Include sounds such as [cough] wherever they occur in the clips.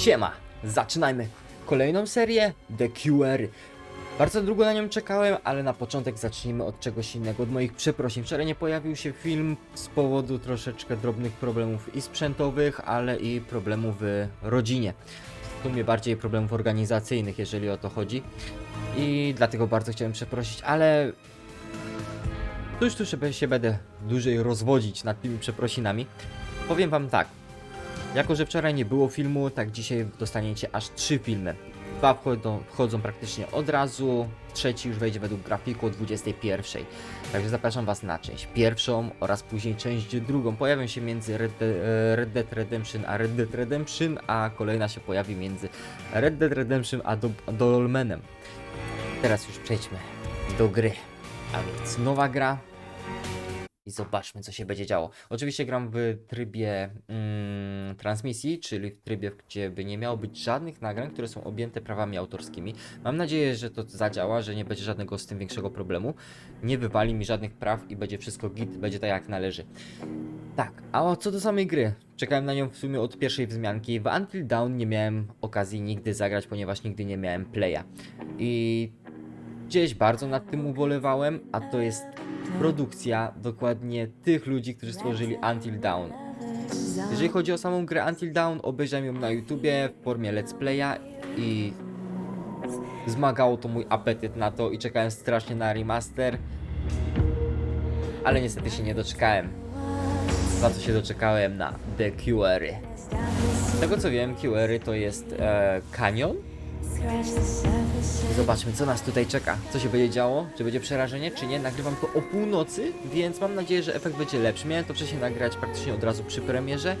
Siema, zaczynajmy kolejną serię The QR. Bardzo długo na nią czekałem, ale na początek zacznijmy od czegoś innego, od moich przeprosin. Wczoraj nie pojawił się film z powodu troszeczkę drobnych problemów i sprzętowych, ale i problemów w rodzinie. W sumie bardziej problemów organizacyjnych, jeżeli o to chodzi. I dlatego bardzo chciałem przeprosić, ale tuż tuż się będę dłużej rozwodzić nad tymi przeprosinami. Powiem wam tak, jako, że wczoraj nie było filmu, tak dzisiaj dostaniecie aż trzy filmy. Dwa wchodzą, wchodzą praktycznie od razu, trzeci już wejdzie według grafiku o 21. Także zapraszam Was na część pierwszą oraz później część drugą. Pojawią się między Red, De- Red Dead Redemption a Red Dead Redemption, a kolejna się pojawi między Red Dead Redemption a, Do a Dolmenem. Teraz już przejdźmy do gry. A więc nowa gra, i zobaczmy, co się będzie działo. Oczywiście gram w trybie mm, transmisji, czyli w trybie, gdzie by nie miało być żadnych nagrań, które są objęte prawami autorskimi. Mam nadzieję, że to zadziała, że nie będzie żadnego z tym większego problemu. Nie wywali mi żadnych praw i będzie wszystko git, będzie tak jak należy. Tak, a co do samej gry, czekałem na nią w sumie od pierwszej wzmianki. W Until Dawn nie miałem okazji nigdy zagrać, ponieważ nigdy nie miałem playa. I gdzieś bardzo nad tym ubolewałem, a to jest produkcja dokładnie tych ludzi, którzy stworzyli Until Dawn. Jeżeli chodzi o samą grę Until Dawn, obejrzałem ją na YouTubie w formie let's playa i zmagało to mój apetyt na to i czekałem strasznie na remaster, ale niestety się nie doczekałem. Za co się doczekałem na The QR. Z tego co wiem, QR to jest e, kanion, Zobaczmy, co nas tutaj czeka. Co się będzie działo? Czy będzie przerażenie, czy nie? Nagrywam to o północy, więc mam nadzieję, że efekt będzie lepszy. Miałem to wcześniej nagrać praktycznie od razu przy premierze,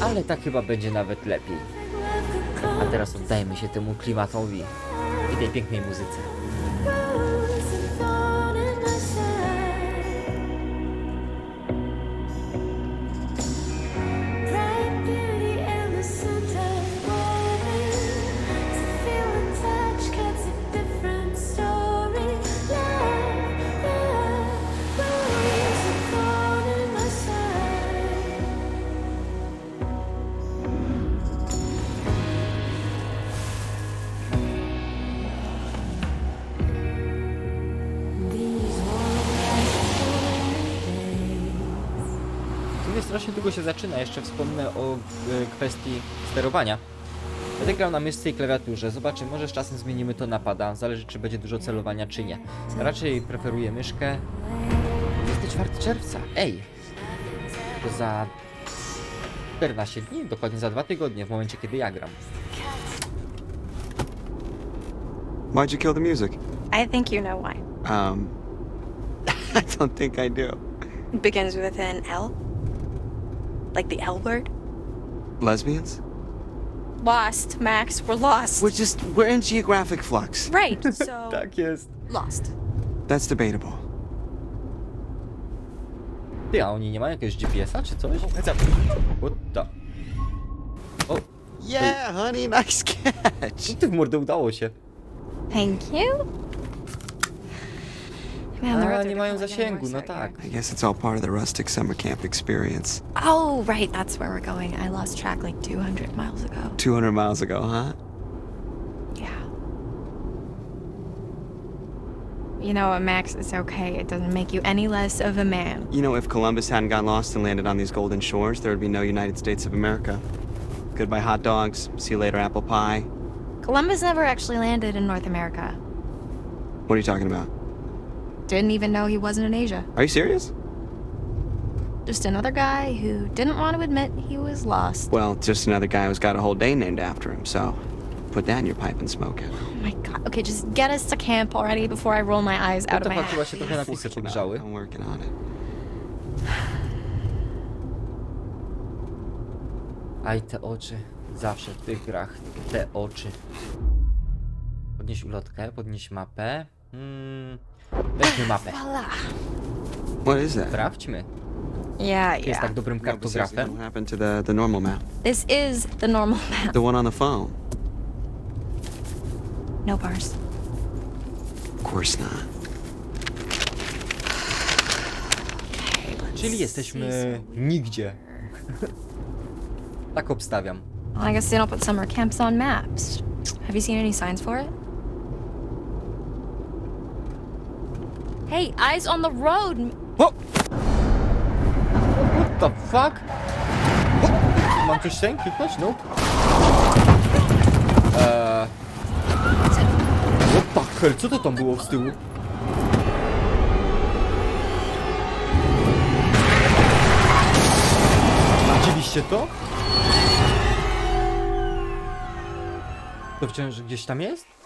ale tak chyba będzie nawet lepiej. A teraz oddajmy się temu klimatowi i tej pięknej muzyce. O e, kwestii sterowania. Będę grał na myszce i klawiaturze. Zobaczymy, może z czasem zmienimy to napada. Zależy, czy będzie dużo celowania, czy nie. Raczej preferuję myszkę. 24 czerwca. Ej! To za 14 dni, dokładnie za dwa tygodnie, w momencie, kiedy ja gram. Why'd you kill the music? I think you know why. Um, [laughs] I don't think I do. Begins with an L. Like the L word. Lesbians? Lost, Max. We're lost. We're just, we're in geographic flux. right. [laughs] So Tak jest. lost. That's debatable. Ty, a oni nie mają jakiegoś GPS-a czy coś? What the... O, Yeah, honey, nice [laughs] catch. ty w mordę udało się. Thank you. Man, the A, roads nie are mają zasięgu, no tak. I guess it's all part of the rustic summer camp experience. Oh, right. That's where we're going. I lost track like 200 miles ago. 200 miles ago, huh? Yeah. You know what, Max? It's okay. It doesn't make you any less of a man. You know, if Columbus hadn't got lost and landed on these golden shores, there would be no United States of America. Goodbye hot dogs. See you later apple pie. Columbus never actually landed in North America. What are you talking about? Didn't even know he wasn't in Asia. Are you serious? Just another guy who didn't want to admit he was lost. Well, just another guy who's got a whole day named after him, so put that in your pipe and smoke it. Oh my god. Okay, just get us to camp already before I roll my eyes out of my head. chyba się trochę napisy pogrzały. I'm working on it. Aj, te oczy. Zawsze w tych grach. Te oczy. Podnieś ulotkę, podnieś mapę. Hmm. Weźmy mapę. Voila. What is that? Sprawdźmy. Yeah, Jest yeah. tak dobrym No, but seriously, kartografem. What happened to the, the normal map? This is the normal map. The one on the phone? No bars. Of course not. Okay, let's Czyli see jesteśmy some- nigdzie. tak obstawiam. Well, I guess they don't put summer camps on maps. Have you seen any signs for it? Hey, eyes on the road! O! What the fuck? Mam coś ten kliknąć? No. Eee... What the hell? Co to tam było z tyłu? Widzieliście to? To wciąż gdzieś tam jest?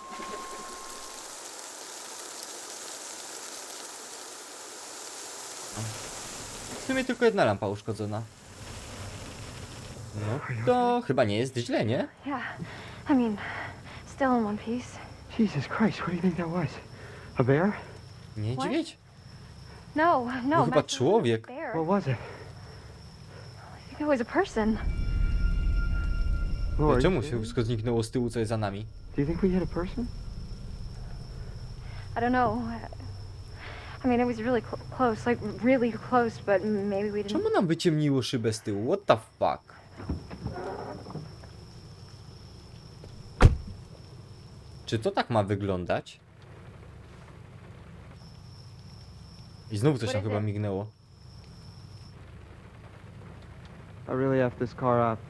W sumie tylko jedna lampa uszkodzona. No to chyba nie jest źle, nie? Yeah. I mean, still in one piece. Jesus Christ, what do you think that was? A bear? Niedźwiedź? No, no. No chyba a człowiek. bear. What was it? I think it was a person. Laura, you Czemu się serious? wszystko zniknęło z tyłu, co jest za nami? Do you think we hit a person? I don't know. I mean, it was really cl- close, like really close, but maybe we didn't. Czemu nam wyciemniło szybę z tyłu? What the fuck? Czy to tak ma wyglądać? I znowu coś tam chyba it? mignęło. I really effed this car up.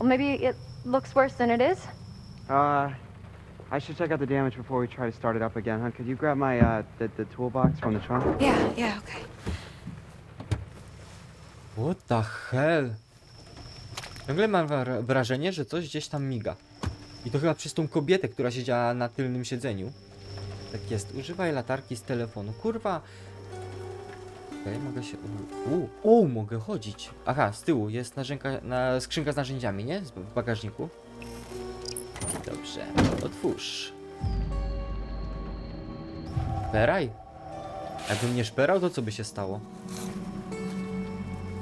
Well, maybe it looks worse than it is. Uh, I should check out the damage before we try to start it up again, huh? Could you grab my, uh, the, the toolbox from the trunk? Yeah, yeah, okay. What the hell? Ciągle mam wra- wrażenie, że coś gdzieś tam miga. I to chyba przez tą kobietę, która siedziała na tylnym siedzeniu. Tak jest. Używaj latarki z telefonu. Kurwa. Okej, mogę się... U, u, mogę chodzić. Aha, z tyłu jest narzęka, na skrzynka z narzędziami, nie? Z- W bagażniku. Dobrze, otwórz. Szperaj. Jakbym nie szperał, to co by się stało?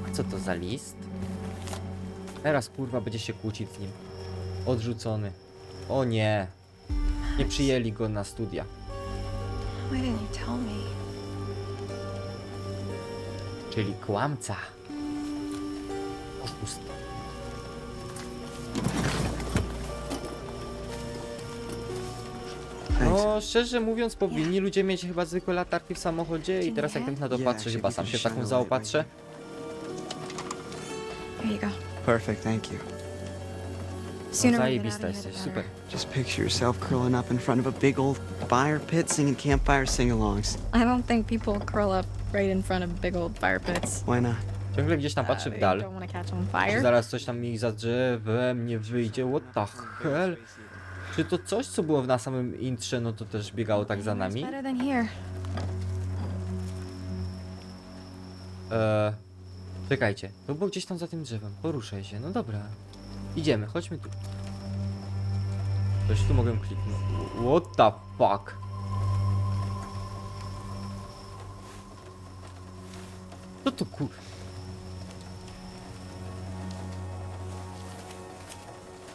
A co to za list? Teraz kurwa będzie się kłócić z nim. Odrzucony. O nie. Nie przyjęli go na studia. Why didn't you tell me? Czyli kłamca. No, szczerze mówiąc, powinni ludzie mieć chyba zwykłe latarki w samochodzie i teraz jak tak na to patrzę, chyba sam się taką light zaopatrzę. Here you go. Perfect, thank you. No, Sooner we get out zajebista of here, the jesteś, better. super. Just picture yourself curling up in front of a big old fire pit singing campfire sing-alongs. I don't think people curl up right in front of big old fire pits. Why not? Ciągle gdzieś tam Uh, patrzę w they dal. don't want to catch on Czy fire. zaraz coś tam mi za drzewem nie wyjdzie? What the hell? Czy to coś, co było na samym intrze, no to też biegało tak za nami? Eee, czekajcie, to było gdzieś tam za tym drzewem. Poruszaj się, no dobra. Idziemy, chodźmy tu. Coś tu mogę kliknąć. What the fuck? Co to ku...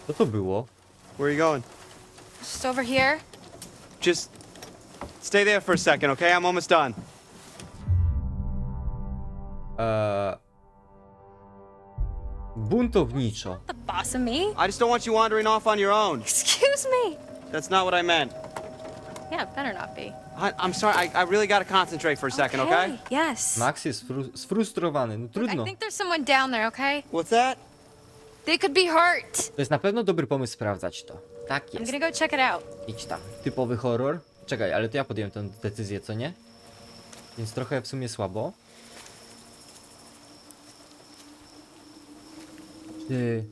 Co to było? Where are you going? Just over here. Just stay there for a second, okay? I'm almost done. Eee... Buntowniczo. The boss of me? I just don't want you wandering off on your own. Excuse me. That's not what I meant. Yeah, it better not be. I, I'm sorry, I, I really gotta concentrate for a second, okay? Yes. Max jest fru sfrustrowany, no I trudno. think there's someone down there, okay? What's that? They could be hurt. To jest na pewno dobry pomysł sprawdzać to. Tak I'm jest. gonna go check it out. Idź tam. Typowy horror. Czekaj, ale to ja podjąłem tę decyzję, co nie? Więc trochę w sumie słabo. Ty.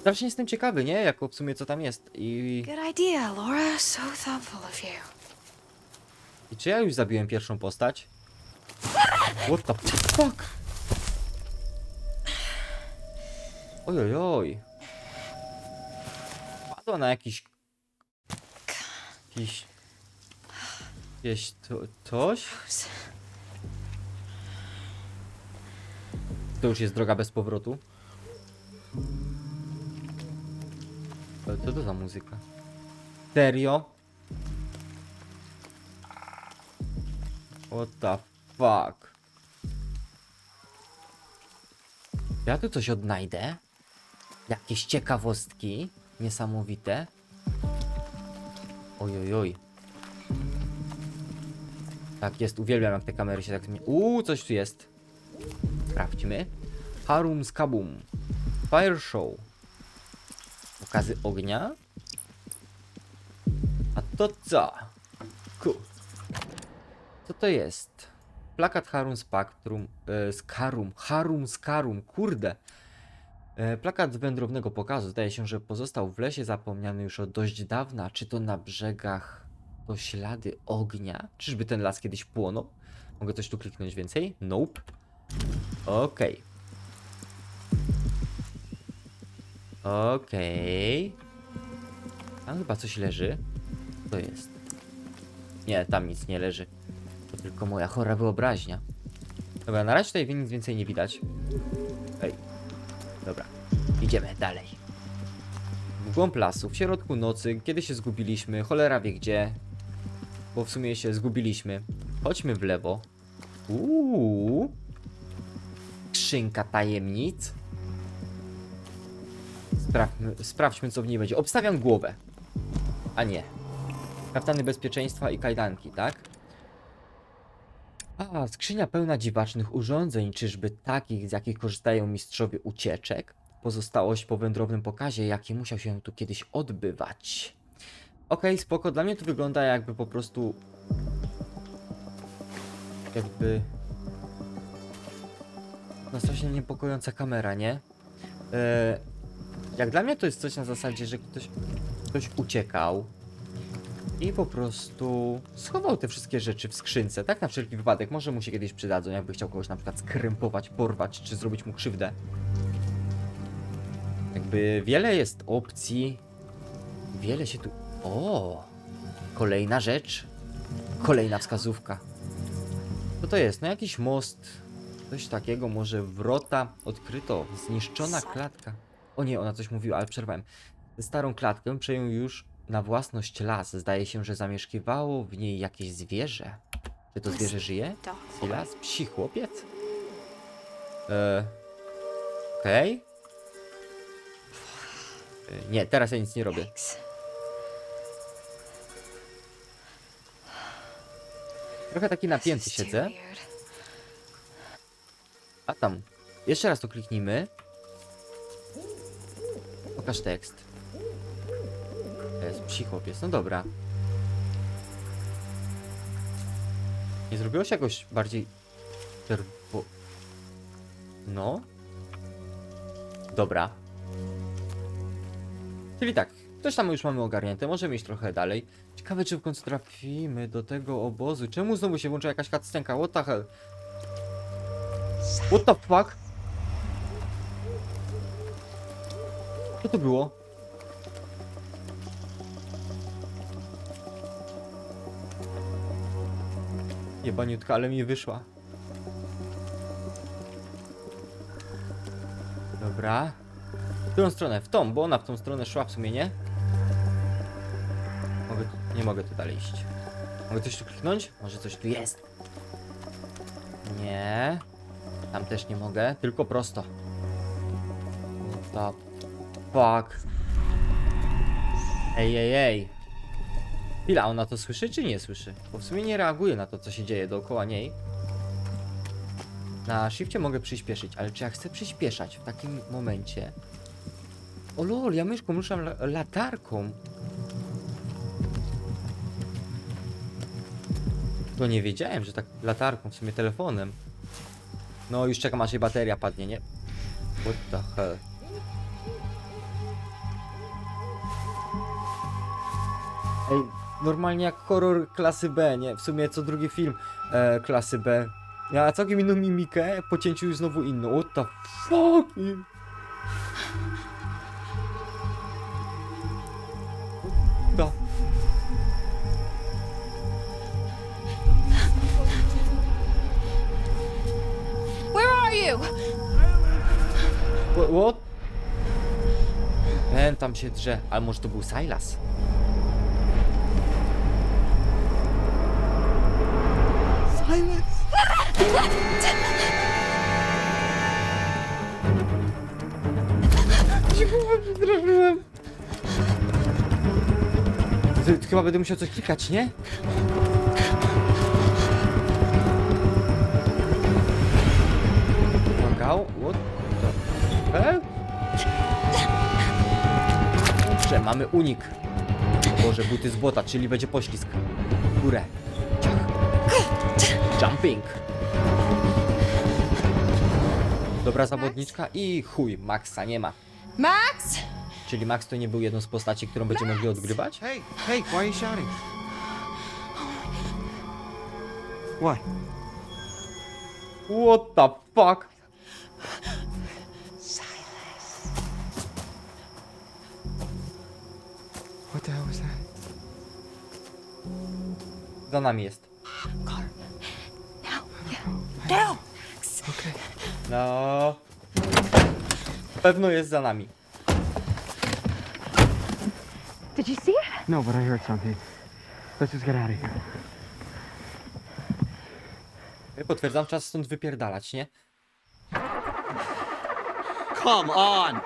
Strasznie jestem ciekawy, nie? Jako w sumie co tam jest. I, Good idea, Laura. So thoughtful of you. I czy ja już zabiłem pierwszą postać? What the fuck? Oj, Padła na jakiś... Jakiś... Jakieś to, coś? To już jest droga bez powrotu. Co to za muzyka? Serio? What the fuck? Ja tu coś odnajdę. Jakieś ciekawostki. Niesamowite. Oj, oj, oj. Tak jest, uwielbiam jak te kamery się tak zmieniają. Uuu, coś tu jest. Sprawdźmy. Harum Skabum. Fire Show. Pokazy ognia. A to co? Co to jest? Plakat Harum Spectrum. E, Skarum. Harum Skarum. Kurde. E, plakat wędrownego pokazu. Zdaje się, że pozostał w lesie zapomniany już od dość dawna. Czy to na brzegach to ślady ognia? Czyżby ten las kiedyś płonął? Mogę coś tu kliknąć więcej? Nope. Okej. Okej. Tam chyba coś leży. To jest. Nie, tam nic nie leży. To tylko moja chora wyobraźnia. Dobra, na razie tutaj nic więcej nie widać. Dobra. Idziemy dalej. W głąb lasu, w środku nocy, kiedy się zgubiliśmy, cholera wie gdzie. Bo w sumie się zgubiliśmy. Chodźmy w lewo. Uuu. Skrzynka tajemnic. Sprawdźmy, sprawdźmy co w niej będzie. Obstawiam głowę. A nie. Kaftany bezpieczeństwa i kajdanki, tak? Skrzynia pełna dziwacznych urządzeń, czyżby takich, z jakich korzystają mistrzowie ucieczek? Pozostałość po wędrownym pokazie, jaki musiał się tu kiedyś odbywać. Okej, spoko, dla mnie to wygląda jakby po prostu... Jakby... No strasznie niepokojąca kamera, nie? Eee, jak dla mnie to jest coś na zasadzie, że ktoś, ktoś uciekał i po prostu schował te wszystkie rzeczy w skrzynce, tak na wszelki wypadek. Może mu się kiedyś przydadzą, jakby chciał kogoś na przykład skrępować, porwać, czy zrobić mu krzywdę. Jakby wiele jest opcji. Wiele się tu... O! Kolejna rzecz. Kolejna wskazówka. Co to jest? No jakiś most. Coś takiego, może wrota. Odkryto. Zniszczona klatka. O nie, ona coś mówiła, ale przerwałem. Starą klatkę przejął już na własność las. Zdaje się, że zamieszkiwało w niej jakieś zwierzę. Czy to zwierzę żyje? Silas? Psi chłopiec? Eee... Okej. E, Nie, teraz ja nic nie robię. Yikes. Trochę taki napięty This is too siedzę. weird. A tam. Jeszcze raz to kliknijmy. Pokaż tekst. To jest psi chłopiec. No dobra. Nie zrobiło się jakoś bardziej czerwo... No. Dobra. Czyli tak, coś tam już mamy ogarnięte, możemy iść trochę dalej. Ciekawe, czy w końcu trafimy do tego obozu. Czemu znowu się włącza jakaś cutscenka? What the hell? What the fuck? Co to było? Jebaniutka, ale mi wyszła. Dobra. W którą stronę? W tą, bo ona w tą stronę szła w sumie, nie? Mogę nie mogę tu dalej iść. Mogę coś tu kliknąć? Może coś tu jest? Nie. Tam też nie mogę, tylko prosto. The fuck? Ej, ej, ej. Chwila, ona to słyszy czy nie słyszy? Bo w sumie nie reaguje na to, co się dzieje dookoła niej. Na shifcie mogę przyspieszyć, ale czy ja chcę przyspieszać w takim momencie? O lol, ja myszką ruszam la latarką. To nie wiedziałem, że tak latarką, w sumie telefonem. No już czekam aż jej bateria padnie, nie? What the hell? Ej, normalnie jak horror klasy B, nie? W sumie co drugi film e, klasy B. Ja całkiem inną mimikę, po cięciu już znowu inną. What the fuck? The Where are you? What? Ten tam się drze, ale może to był Silas? Ty, ty chyba będę musiał coś klikać, nie? Pomagał? What the hell? Kurczę, mamy unik. Boże, buty z błota, czyli będzie poślizg. W Górę. Jumping. Dobra zawodniczka i chuj, Maxa nie ma. Max! Czyli Max to nie był jedną z postaci, którą będziemy mogli odgrywać? Hey, hey, why are you shouting? What? What the fuck? What the hell was that? Za nami jest. No! Okay. No. Pewno jest za nami. Did you see it? No, but I heard something. Let's just get out of here. Potwierdzam, czas stąd wypierdalać, nie? Come on!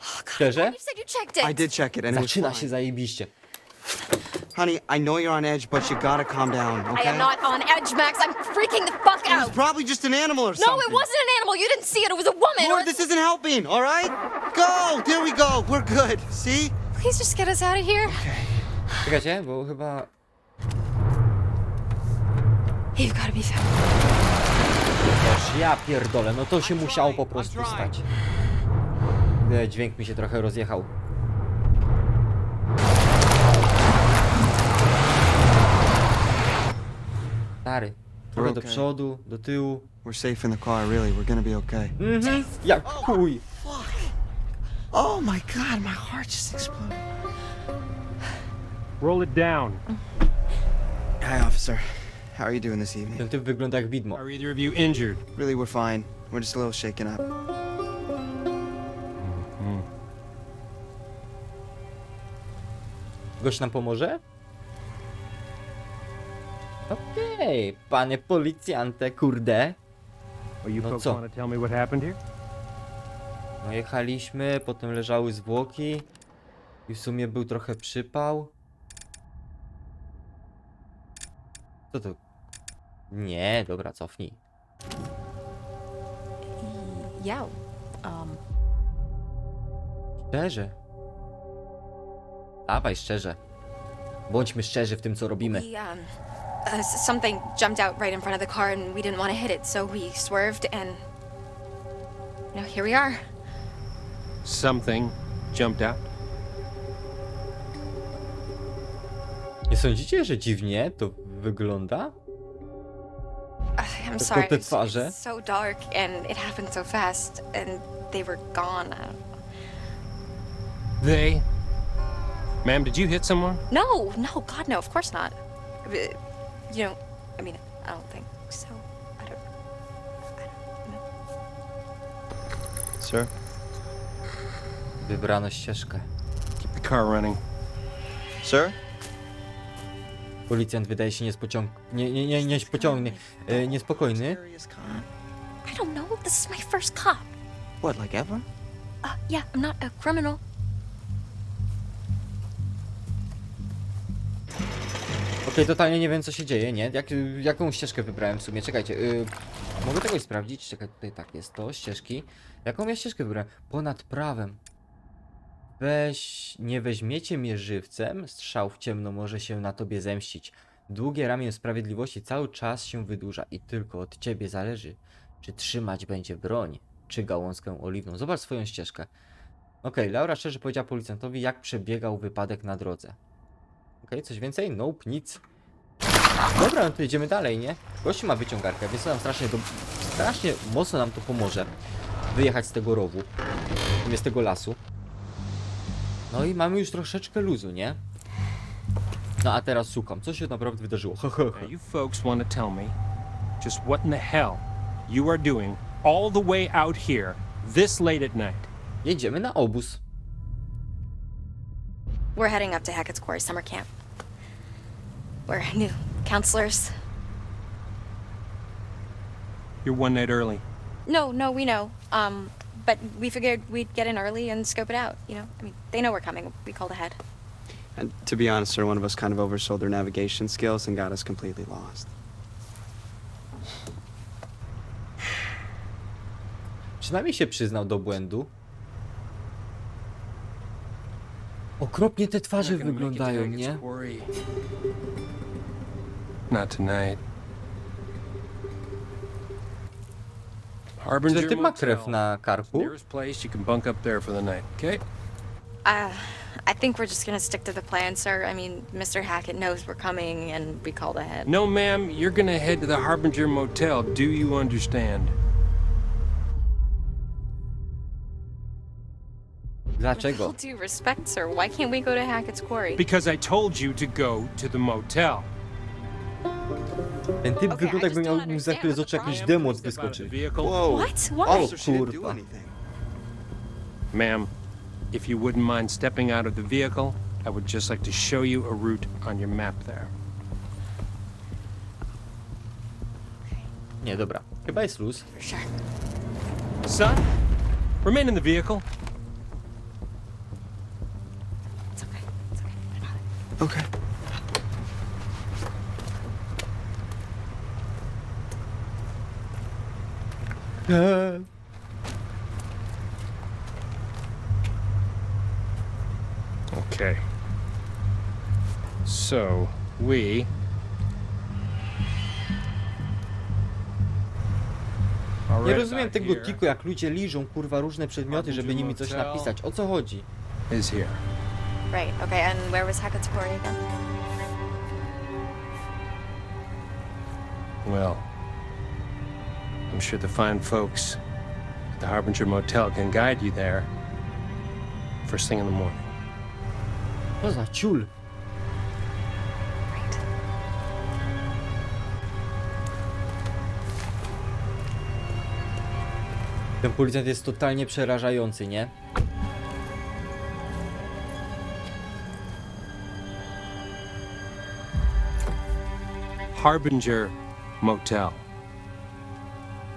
Szczerze? You said you checked it! I did check it and it was Zaczyna fine. się zajebiście. Honey, I know you're on edge, but you gotta calm down, I okay? am not on edge, Max. I'm freaking the It was out! probably just an animal or No, something. it wasn't an animal. You didn't see it. It was a woman. Lord, or- this isn't helping, all right? Go! There we go. We're good. See? Please just get us out of here. Czekajcie, bo chyba... You've got to be found. Też ja pierdolę, no to się musiało po prostu stać. E, Dźwięk mi się trochę rozjechał. Stary. Trochę do przodu, do tyłu. We're safe in the car, really. We're gonna be okay. Mhm. Jak chuj. Oh my god, my heart just exploded. Roll it down. Hi, officer. How are you doing this evening? Ten typ wygląda jak widmo. Are either of you injured? Really, we're fine. We're just a little shaken up. Gość nam pomoże? Okej, panie policjante, kurde. You No folks co? want to tell me what happened here? No jechaliśmy, potem leżały zwłoki i w sumie był trochę przypał. Co to? Nie, dobra, cofnij. Yeah. Um. Szczerze. Dawaj szczerze. Bądźmy szczerzy w tym, co robimy. We, um. Uh, something jumped out right in front of the car, and we didn't want to hit it, so we swerved, and. You know, here we are. Something jumped out. Nie sądzicie, że dziwnie to wygląda? I'm sorry. kote It's, twarze. it's so dark, and it happened so fast, and they were gone. They. Ma'am, did you hit someone? No, no, God, no, of course not. You know, I mean, I don't think so. I don't. I don't know. Sir? Wybrano ścieżkę. Keep the car running. Sir? Policjant wydaje się niespociąg... Nie, nie, nie, nie pociągnie. E, niespokojny. I don't know. This is my first cop. What, like ever? Uh, yeah, I'm not a criminal. Okej, totalnie nie wiem co się dzieje, nie? Jak, jaką ścieżkę wybrałem w sumie? Czekajcie, y, mogę czegoś sprawdzić? Czekaj, tutaj tak jest to, ścieżki. Jaką ja ścieżkę wybrałem? Ponad prawem. Weź, nie weźmiecie mnie żywcem, strzał w ciemno może się na tobie zemścić. Długie ramię sprawiedliwości cały czas się wydłuża i tylko od ciebie zależy, czy trzymać będzie broń, czy gałązkę oliwną. Zobacz swoją ścieżkę. Okej, Laura szczerze powiedziała policjantowi, jak przebiegał wypadek na drodze. Okej, coś więcej? Nope, nic. Dobra, no to jedziemy dalej, nie? Gościu ma wyciągarkę, więc to nam strasznie, do... strasznie mocno nam to pomoże wyjechać z tego rowu, z tego lasu. No i mamy już troszeczkę luzu, nie? No a teraz słucham, co się naprawdę wydarzyło? You folks want to tell me just what in the hell you are doing all the way out here this late at night. Jedziemy na obóz. We're heading up to Hackett's Quarry summer camp. We're new counselors. You're one night early. No, no, we know. Um, but we figured we'd get in early and scope it out, you know? I mean, they know we're coming. We called ahead. And to be honest, sir, one of us kind of oversold their navigation skills and got us completely lost. Przynajmniej się przyznał do błędu. Okropnie te twarze Not gonna make it to wyglądają, Hackett's nie? Quarry. Not tonight. Harbinger Czy ty ma krew na karku? Nearest place you can bunk up there for the night, okay? Uh, I think we're just gonna stick to the plan, sir. I mean, Mr. Hackett knows we're coming and we called ahead. No, ma'am, you're gonna head to the Harbinger Motel. Do you understand? With Dlaczego? all due respect, sir, why can't we go to Hackett's Quarry? Because I told you to go to the motel. Ten typ Okay, wygląda jakby miał mu za chwilę z oczu jakiś demon pleased about the wyskoczy. vehicle. Whoa. What? Why? Oh. She didn't do kurwa. anything. Ma'am, if you wouldn't mind stepping out of the vehicle, I would just like to show you a route on your map there. Nie, dobra. Chyba jest luz. For sure. Son, remain in the vehicle. It's okay. It's okay. Okay. [laughs] Okay. So, we. Nie rozumiem tego tiku, jak ludzie liżą kurwa różne przedmioty, żeby nimi coś napisać. O co chodzi? Is here. Right. Okay. And where was Hackett's Quarry again? Well, sure the fine folks at the Harbinger Motel can guide you there first thing in the morning. Co za ciul. Right. Ten policjant jest totalnie przerażający, nie? Harbinger Motel.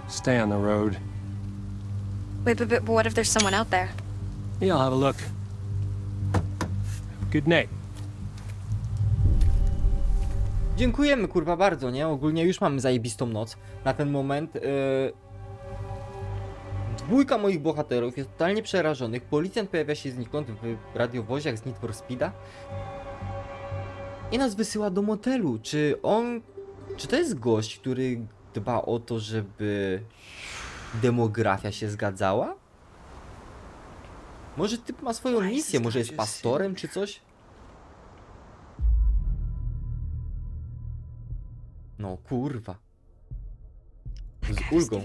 Stay on the road. Wait, but, but what if there's someone out there? Yeah, I'll have a look. Good night. Dziękujemy kurwa bardzo, nie? Ogólnie już mamy zajebistą noc. Na ten moment yy... Dwójka moich bohaterów jest totalnie przerażonych. Policjant pojawia się znikąd w radiowoziach z Need for Speeda. I nas wysyła do motelu. Czy on... Czy to jest gość, który dba o to, żeby demografia się zgadzała? Może typ ma swoją misję, może jest pastorem czy coś? No kurwa. Z That ulgą.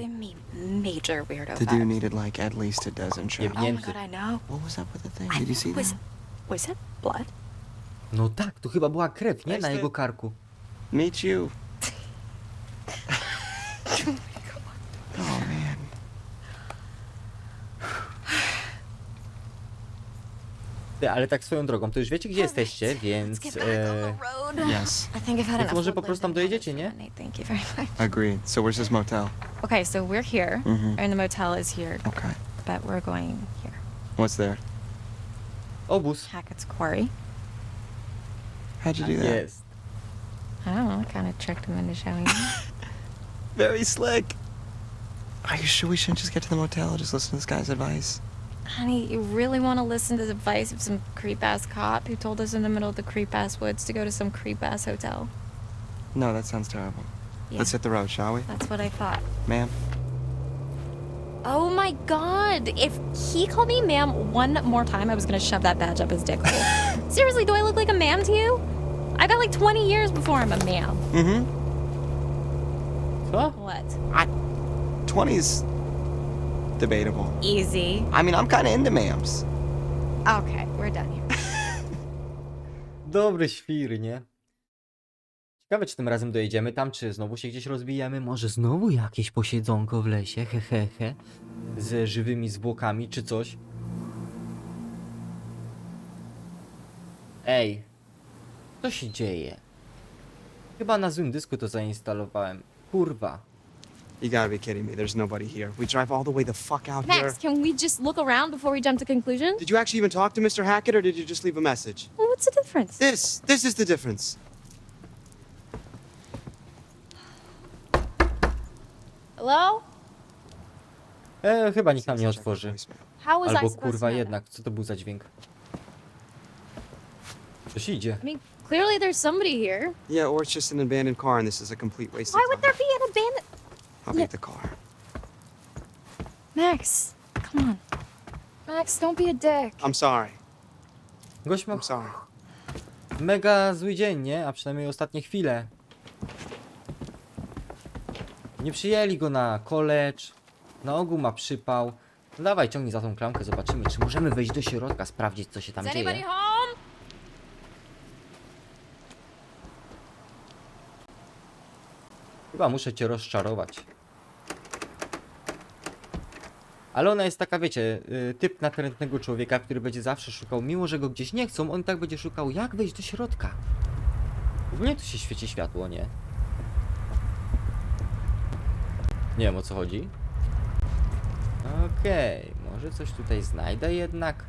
major weirdo The dude needed like at least a dozen shots. Oh my god, I know. What was up with the thing? Did you see that? was it blood? No tak, to chyba była krew, nie? Na jego karku. Meet you. [laughs] Ty, ale tak swoją drogą, to już wiecie gdzie jesteście, Let's więc... get back on the E, road. Yes. I think I've had Więc enough. może of po prostu tam living dojedziecie, nie? Nate, Thank you very much. Agreed. So where's this motel? Okay, so we're here, Mhm. and the motel is here, Okay. but we're going here. What's there? obóz. Hackett's Quarry. How'd you do that? Jest. I don't know. I kind of tricked him into showing me. [laughs] Very slick. Are you sure we shouldn't just get to the motel and just listen to this guy's advice? Honey, you really want to listen to the advice of some creep ass cop who told us in the middle of the creep ass woods to go to some creep ass hotel? No, that sounds terrible. Yeah, Let's hit the road, shall we? that's what I thought. Ma'am? Oh my god! If he called me ma'am one more time, I was gonna shove that badge up his dick hole. [laughs] Seriously, do I look like a ma'am to you? I got like 20 years before I'm a ma'am. Mm-hmm. Co? What? 20's debatable. Easy. I mean, I'm kind of into ma'ams. Okay, we're done here. [laughs] Dobry świr, nie? Ciekawe, czy tym razem dojedziemy tam, czy znowu się gdzieś rozbijemy. Może znowu jakieś posiedzonko w lesie, hehehe. He, he, z żywymi zwłokami, czy coś. Ej, co się dzieje? Chyba na złym dysku to zainstalowałem. Kurwa. You gotta be kidding me. There's nobody here. We drive all the way the fuck out Max, here. Max, can we just look around before we jump to conclusions? Did you actually even talk to Mr. Hackett, or did you just leave a message? Well, what's the difference? This, this is the difference. Hello? E, chyba nikt nam nie otworzy. How was I Albo supposed kurwa to know jednak, co to był za dźwięk? Coś idzie. that? I mean, clearly there's somebody here. Yeah, or it's just an abandoned car, and this is a complete waste Why of would there be an abandoned... I'll get the car. Max, come on. Max, don't be a dick. I'm sorry. Gość ma I'm sorry. mega zły dzień, nie? A przynajmniej ostatnie chwile. Nie przyjęli go na college. Na ogół ma przypał. No dawaj, ciągnij za tą klamkę, zobaczymy, czy możemy wejść do środka, sprawdzić, co się tam dzieje. home? Chyba muszę cię rozczarować. Ale ona jest taka, wiecie, y, typ natrętnego człowieka, który będzie zawsze szukał, mimo że go gdzieś nie chcą, on tak będzie szukał, jak wejść do środka. Ogólnie tu się świeci światło, nie? Nie wiem o co chodzi. Okej, może coś tutaj znajdę jednak.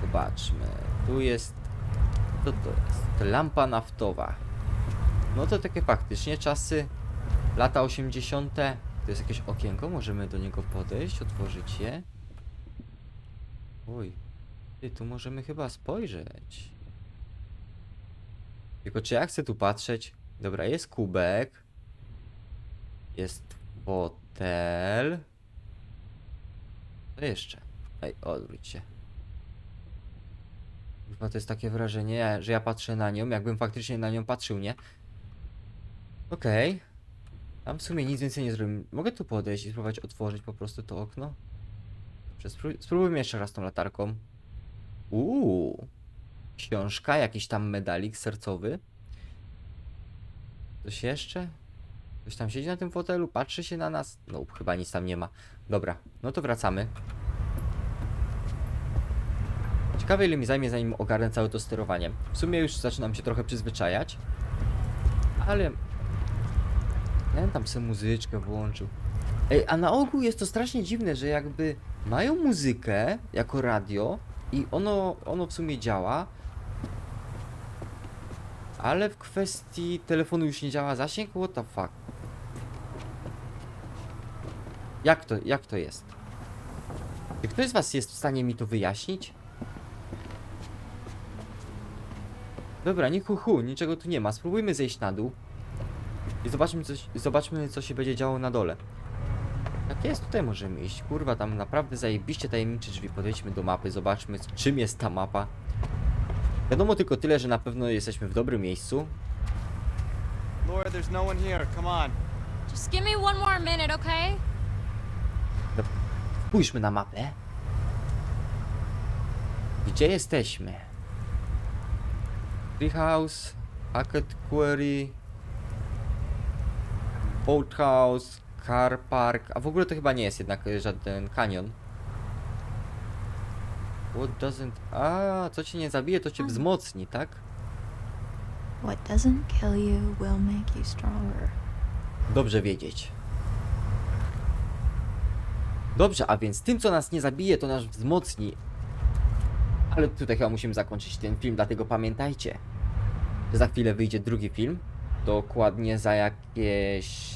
Zobaczmy. Tu jest. Co to jest? Lampa naftowa. No to takie faktycznie czasy lata 80. To jest jakieś okienko, możemy do niego podejść, otworzyć je. Oj, ty, tu możemy chyba spojrzeć. Tylko czy ja chcę tu patrzeć? Dobra, jest kubek. Jest fotel. Co jeszcze? Ej, odwróć się. Chyba to jest takie wrażenie, że ja patrzę na nią, jakbym faktycznie na nią patrzył, nie? Okej. Tam w sumie nic więcej nie zrobimy. Mogę tu podejść i spróbować otworzyć po prostu to okno? Dobrze, spró- spróbujmy jeszcze raz tą latarką. Uuu. Książka, jakiś tam medalik sercowy. Coś jeszcze? Ktoś tam siedzi na tym fotelu, patrzy się na nas. No, chyba nic tam nie ma. Dobra, no to wracamy. Ciekawe ile mi zajmie zanim ogarnę całe to sterowanie. W sumie już zaczynam się trochę przyzwyczajać. Ale... Ja tam sobie muzyczkę włączył. Ej, a na ogół jest to strasznie dziwne, że jakby mają muzykę jako radio i ono, ono w sumie działa, ale w kwestii telefonu już nie działa zasięg? What the fuck? Jak to, jak to jest? Czy ktoś z was jest w stanie mi to wyjaśnić? Dobra, nie hu niczego tu nie ma. Spróbujmy zejść na dół. I zobaczmy, coś, zobaczmy, co się będzie działo na dole. Tak jest, tutaj możemy iść. Kurwa, tam naprawdę zajebiście tajemnicze drzwi. Podejdźmy do mapy, zobaczmy, czym jest ta mapa. Wiadomo tylko tyle, że na pewno jesteśmy w dobrym miejscu. Laura, there's no one here. Come on. Just give me one more minute, okay? Spójrzmy na mapę. Gdzie jesteśmy? Treehouse, Hackett Quarry, Boathouse, Car Park, a w ogóle to chyba nie jest jednak żaden kanion. What doesn't... A, co cię nie zabije, to cię wzmocni, tak? What doesn't kill you will make you stronger. Dobrze wiedzieć. Dobrze, a więc tym, co nas nie zabije, to nas wzmocni. Ale tutaj chyba musimy zakończyć ten film, dlatego pamiętajcie, że za chwilę wyjdzie drugi film. Dokładnie za jakieś.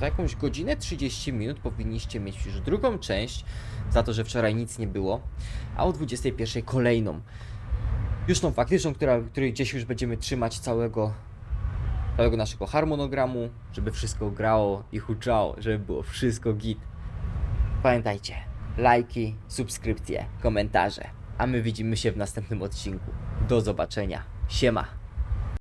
za jakąś godzinę 30 minut powinniście mieć już drugą część. Za to, że wczoraj nic nie było. A o 21 kolejną. Już tą faktyczną, która, której gdzieś już będziemy trzymać całego całego naszego harmonogramu, żeby wszystko grało i huczało, żeby było wszystko git. Pamiętajcie, lajki, subskrypcje, komentarze, a my widzimy się w następnym odcinku. Do zobaczenia. Siema.